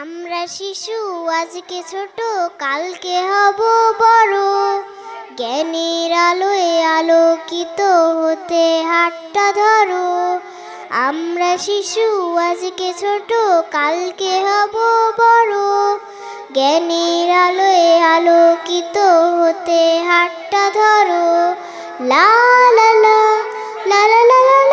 আমরা শিশু, আজকে ছোট, কালকে হব বড়। জ্ঞানের আলোয় আলোকিত হতে হাতটা ধরো। আমরা শিশু, আজকে ছোট, কালকে হব বড়। জ্ঞানের আলোয় আলোকিত হতে হাতটা ধরো। লা লা লা লা লা লা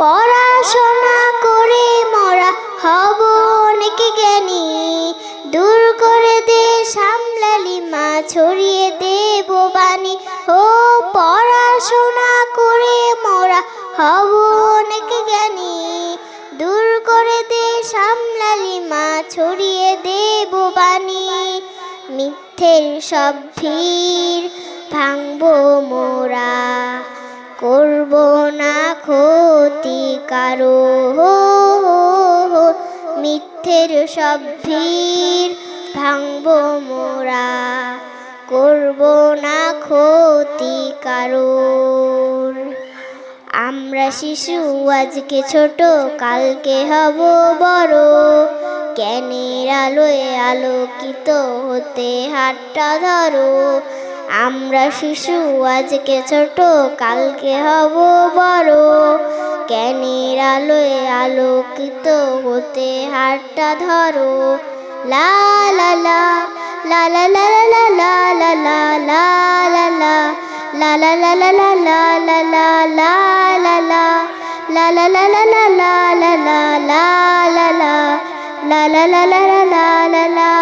পড়াশোনা করে মোরা হব অনেক জ্ঞানী দূর করে দে সামলালি মা ছড়িয়ে দেব বাণী ও পড়াশোনা করে মোরা হব অনেক জ্ঞানী দূর করে দে সামলালি মা ছড়িয়ে দেব বাণী মিথ্যের সব ভিড় ভাঙবো মোরা, করব না ক্ষতি কারও। মিথ্যের সব ভিড় ভাঙব মোরা, করব না ক্ষতি কারোর। আমরা শিশু, আজকে ছোট, কালকে হব বড়। জ্ঞানের আলোয় আলোকিত হতে হাতটা ধরো। আমরা শিশু আজকে ছোট কালকে হব বড় জ্ঞানের আলোয় আলোকিত হতে হাতটা ধরো লা লা লা লা লা লা লা লা লা লা লা লা লা লা লা লা লা লা লা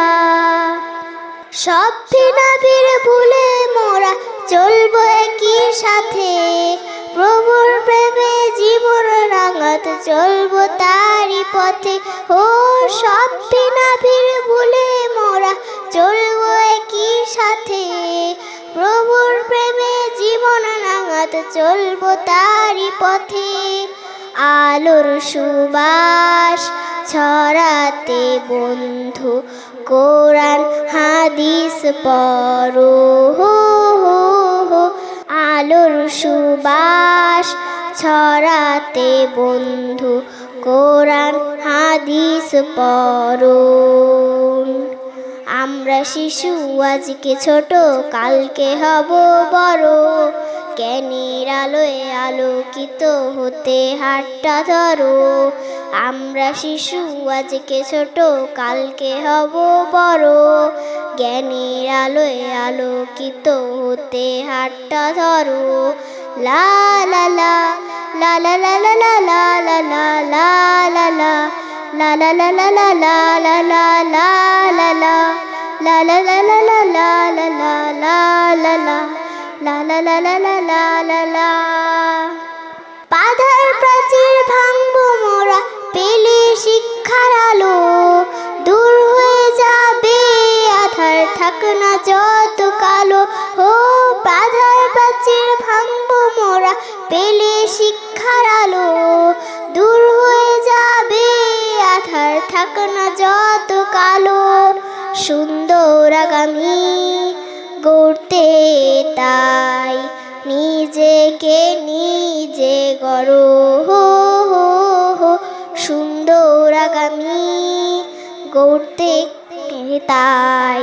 সব ভিনাভির ভুলে মোরা চলবো একই সাথে। প্রভুর প্রেমে জীবন রাঙাত, চলবো তারই পথে। ও সব ভিনাভির ভুলে মোরা চলবো একই সাথে। প্রভুর প্রেমে জীবন রাঙাত, চলবো তারই পথে। আলোর সুবাস ছড়াতে বন্ধু কোরআন, হাদিস পড়ো। হো হো হো, আলোর সুবাস ছড়াতে বন্ধু। কোরআন, হাদিস পড়ো। আমরা শিশু, আজকে ছোট, কালকে হব বড়। জ্ঞানের আলোয় আলোকিত হতে হাতটা ধরো আমরা শিশু আজকে ছোট কালকে হব বড় জ্ঞানের আলোয় আলোকিত হতে হাতটা ধরো লা লা লা লা লা লা লা লা লা লা লা লা লা লা লা লা লা লা লা লা লা প্রাচীর ভাঙবো মোরা, পেলে শিক্ষার আলো। দূর হয়ে যাবে আধার, থাক না যত কালো। ও বাধার প্রাচীর ভাঙবো মোরা, পেলে শিক্ষার আলো। দূর হয়ে যাবে আধার, থাক না যত কালো। সুন্দর আগামী গড়তে নিজেকে নিজে গড়ো। হো হো হো, সুন্দর আগামী গড়তে তাই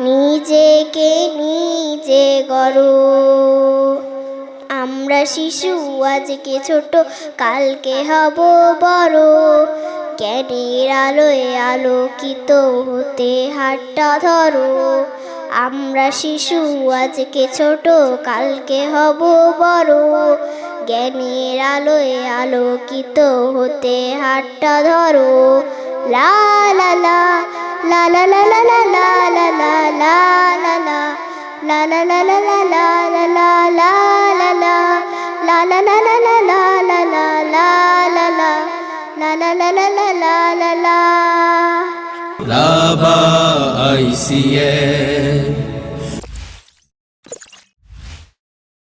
নিজেকে নিজে গড়ো। আমরা শিশু, আজকে ছোট, কালকে হব বড়। জ্ঞানের আলোয় আলোকিত হতে হাতটা ধরো। আমরা শিশু আজকে ছোট কালকে হব বড় জ্ঞানের আলোয় আলোকিত হতে হাতটা ধরো লা রাবা আইসিএ